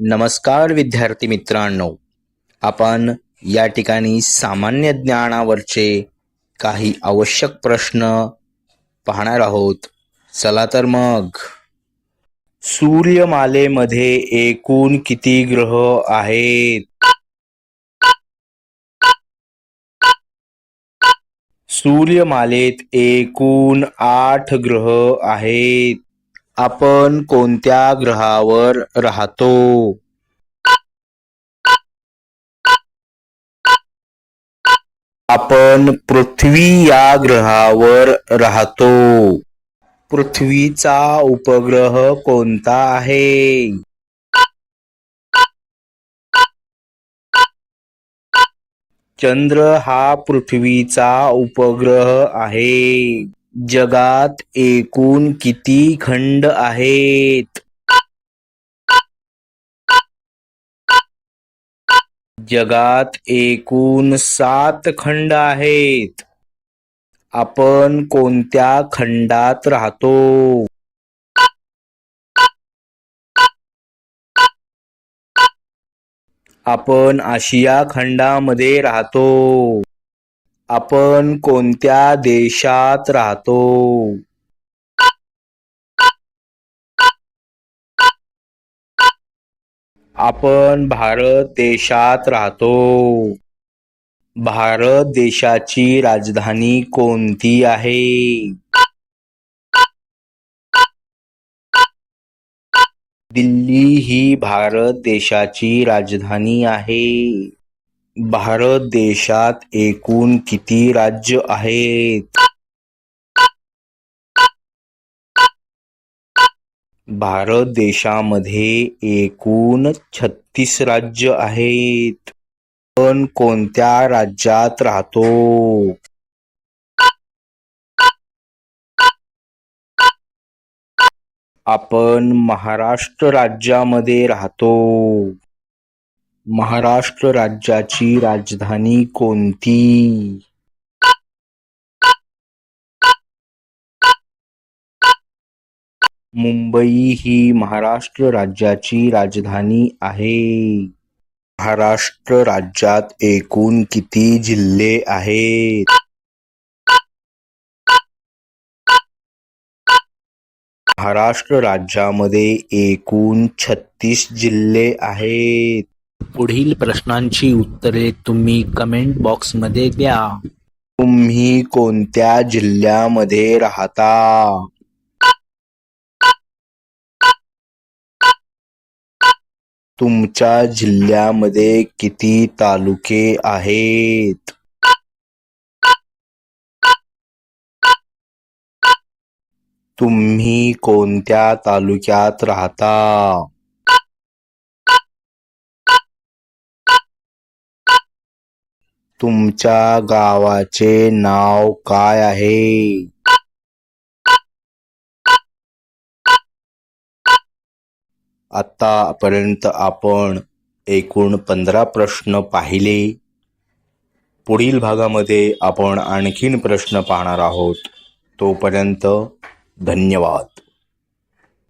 नमस्कार विद्यार्थी मित्रांनो. आपण या ठिकाणी सामान्य ज्ञानावरचे काही आवश्यक प्रश्न पाहणार आहोत. चला तर मग. सूर्यमालेमध्ये एकूण किती ग्रह आहेत? सूर्यमालेत एकूण आठ ग्रह आहेत. आपण कोणत्या ग्रहावर राहतो? आपण पृथ्वी या ग्रहावर राहतो. पृथ्वीचा उपग्रह कोणता आहे? चंद्र हा पृथ्वीचा उपग्रह आहे. जगात एकूण किती खंड आहेत? जगात एकूण सात खंड आहेत. आपण कोणत्या खंडात राहतो? आपण आशिया खंडामध्ये राहतो. आपण कोणत्या देशात राहतो? आपण भारत देशात राहतो. भारत देशाची राजधानी कोणती आहे? दिल्ली ही भारत देशाची राजधानी आहे. भारत देशात एकूण किती राज्य आहेत? भारत देशामध्ये एकूण छत्तीस राज्य आहेत. पण कोणत्या राज्यात राहतो? आपण महाराष्ट्र राज्यामध्ये राहतो. महाराष्ट्र राज्याची राजधानी कोणती? मुंबई ही महाराष्ट्र राज्याची राजधानी आहे. महाराष्ट्र राज्यात एकूण किती जिल्हे आहेत? महाराष्ट्र राज्यामध्ये एकूण छत्तीस जिल्हे आहेत. पुढील प्रश्नांची उत्तरे तुम्ही कमेंट बॉक्समध्ये द्या. तुम्ही कोणत्या जिल्ह्यामध्ये राहता? तुमच्या जिल्ह्यामध्ये किती तालुके आहेत? तुम्ही कोणत्या तालुक्यात राहता? तुमच्या गावाचे नाव काय आहे? आतापर्यंत आपण एकूण पंधरा प्रश्न पाहिले. पुढील भागामध्ये आपण आणखीन प्रश्न पाहणार आहोत. तोपर्यंत धन्यवाद.